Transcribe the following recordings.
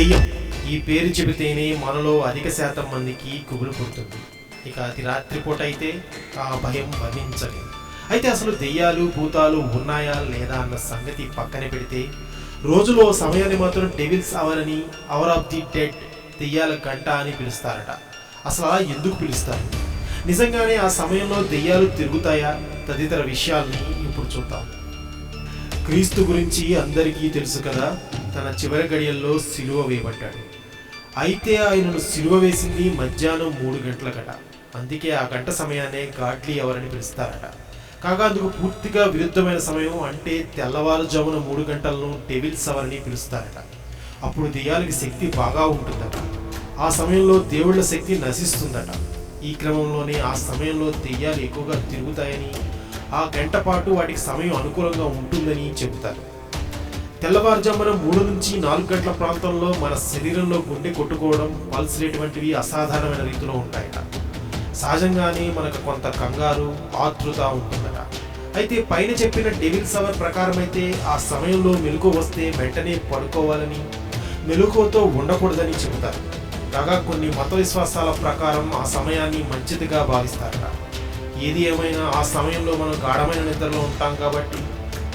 దెయ్యం. ఈ పేరు చెబితేనే మనలో అధిక శాతం మందికి కుబులు పుడుతుంది. ఇక అది రాత్రిపూట అయితే ఆ భయం వర్ణించలేదు అయితే అసలు దెయ్యాలు భూతాలు ఉన్నాయా లేదా అన్న సంగతి పక్కన పెడితే రోజులో సమయాన్ని మాత్రం డెవిల్స్ అవర్ అని అవర్ ఆఫ్ ది డెడ్ దెయ్యాల గంట అని పిలుస్తారట. అసలు అలా ఎందుకు పిలుస్తారు? నిజంగానే ఆ సమయంలో దెయ్యాలు తిరుగుతాయా? తదితర విషయాల్ని ఇప్పుడు చూద్దాం. క్రీస్తు గురించి అందరికీ తెలుసు కదా తన చివరి గడియల్లో సిలువ వేయబడ్డాడు. అయితే ఆయనను సిలువ వేసింది మధ్యాహ్నం మూడు గంటలకట. అందుకే ఆ గంట సమయాన్నే గాడ్లీ ఎవరని పిలుస్తారట. కాగా అందుకు పూర్తిగా విరుద్ధమైన సమయం అంటే తెల్లవారుజామున మూడు గంటలను డెవిల్స్ అవర్ అని పిలుస్తారట. అప్పుడు దెయ్యాలకి శక్తి బాగా ఉంటుందట. ఆ సమయంలో దేవుళ్ళ శక్తి నశిస్తుందట. ఈ క్రమంలోనే ఆ సమయంలో దెయ్యాలు ఎక్కువగా తిరుగుతాయని ఆ గంట పాటు వాటికి సమయం అనుకూలంగా ఉంటుందని చెబుతారు. తెల్లవారుజామున మూడు నుంచి నాలుగు గంటల ప్రాంతంలో మన శరీరంలో గుండె కొట్టుకోవడం పల్స్ రేట్ వంటివి అసాధారణమైన రీతిలో ఉంటాయట. సహజంగానే మనకు కొంత కంగారు ఆతృత ఉంటుందట. అయితే పైన చెప్పిన డెవిల్ సవర్ ప్రకారం అయితే ఆ సమయంలో మెలకు వస్తే వెంటనే పడుకోవాలని మెలకువతో ఉండకూడదని చెబుతారు. కాగా కొన్ని మత విశ్వాసాల ప్రకారం ఆ సమయాన్ని మంచిదిగా భావిస్తారట. ఏది ఏమైనా ఆ సమయంలో మనం గాఢమైన నిద్రలో ఉంటాం కాబట్టి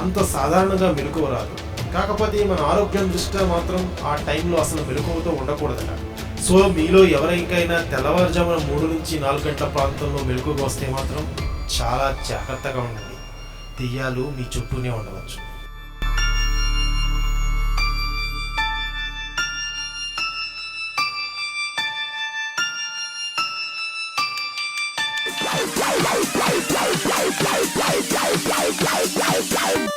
అంత సాధారణంగా మెలకువ రాదు. కాకపోతే మన ఆరోగ్యం దృష్ట్యా మాత్రం ఆ టైంలో అసలు మెలకువతో ఉండకూడదట సో మీలో ఎవరికైనా తెల్లవారుజామున మూడు నుంచి నాలుగు గంటల ప్రాంతంలో మెలకువగా వస్తే మాత్రం చాలా జాగ్రత్తగా ఉండండి దెయ్యాలు మీ చుట్టూనే ఉండవచ్చు Bye.